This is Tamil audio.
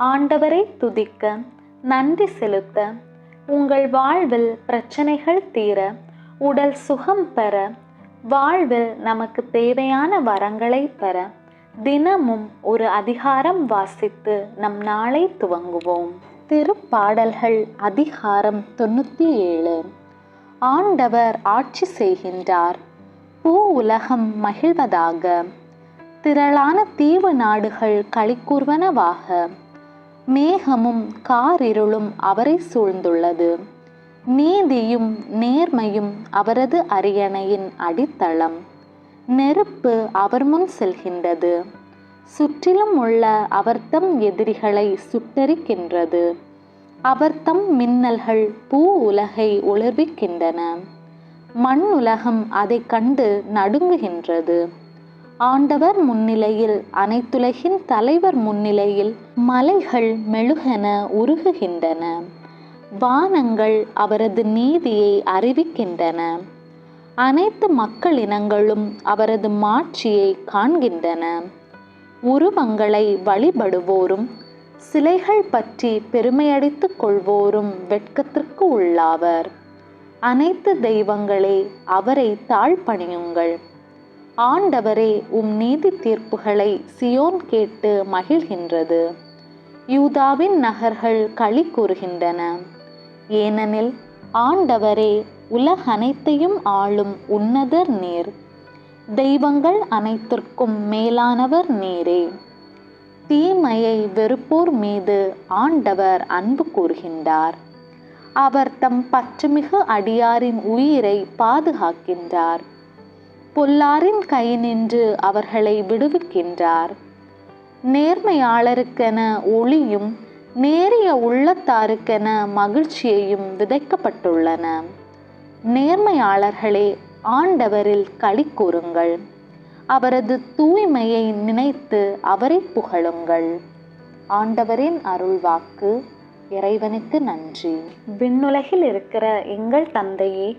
ஆண்டவரை துதிக்க நன்றி செலுத்த உங்கள் வாழ்வில் பிரச்சனைகள் தீர உடல் சுகம் பெற வாழ்வில் நமக்கு தேவையான வரங்களை பெற தினமும் ஒரு அதிகாரம் வாசித்து நம் நாளை துவங்குவோம். திருப்பாடல்கள் அதிகாரம் தொண்ணூற்றி ஏழு ஆண்டவர் ஆட்சி செய்கின்றார் பூ உலகம் மகிழ்வதாக திரளான தீவு நாடுகள் களிக்கூர்வனவாக மேகமும் காரிருளும் அவரை சூழ்ந்துள்ளது. நீதியும் நேர்மையும் அவரது அரியணையின் அடித்தளம். நெருப்பு அவர் முன் செல்கின்றது. சுற்றிலும் உள்ள அவர்தம் எதிரிகளை சுட்டரிக்கின்றது. அவர்தம் மின்னல்கள் பூ உலகை ஒளிர்விக்கின்றன. மண் உலகம் அதை கண்டு நடுங்குகின்றது. ஆண்டவர் முன்னிலையில் அனைத்துலகின் தலைவர் முன்னிலையில் மலைகள் மெழுகென உருகுகின்றன. வானங்கள் அவரது நீதியை அறிவிக்கின்றன. அனைத்து மக்கள் இனங்களும் அவரது மாட்சியை காண்கின்றன. உருவங்களை வழிபடுவோரும் சிலைகள் பற்றி பெருமையடித்துக் கொள்வோரும் வெட்கத்திற்கு உள்ளாவர். அனைத்து தெய்வங்களே அவரை தாழ்பணியுங்கள். ஆண்டவரே உம் நீதி தீர்ப்புகளை சியோன் கேட்டு மகிழ்கின்றது. யூதாவின் நகர்கள் களி கூறுகின்றன. ஏனெனில் ஆண்டவரே உலகனைத்தையும் ஆளும் உன்னதர் நீர். தெய்வங்கள் அனைத்திற்கும் மேலானவர் நீரே. தீமையை வெறுப்போர் மீது ஆண்டவர் அன்பு கூறுகின்றார். அவர் தம் பற்றுமிகு அடியாரின் உயிரை பாதுகாக்கின்றார். பொல்லாரின் கை நின்று அவர்களை விடுவிக்கின்றார். நேர்மையாளருக்கென ஒளியும் நேரிய உள்ளத்தாருக்கென மகிழ்ச்சியையும் விதைக்கப்பட்டுள்ளன. நேர்மையாளர்களே ஆண்டவரில் களி கூறுங்கள். அவரது தூய்மையை நினைத்து அவரை புகழுங்கள். ஆண்டவரின் அருள்வாக்கு இறைவனுக்கு நன்றி. விண்ணுலகில் இருக்கிற எங்கள் தந்தையே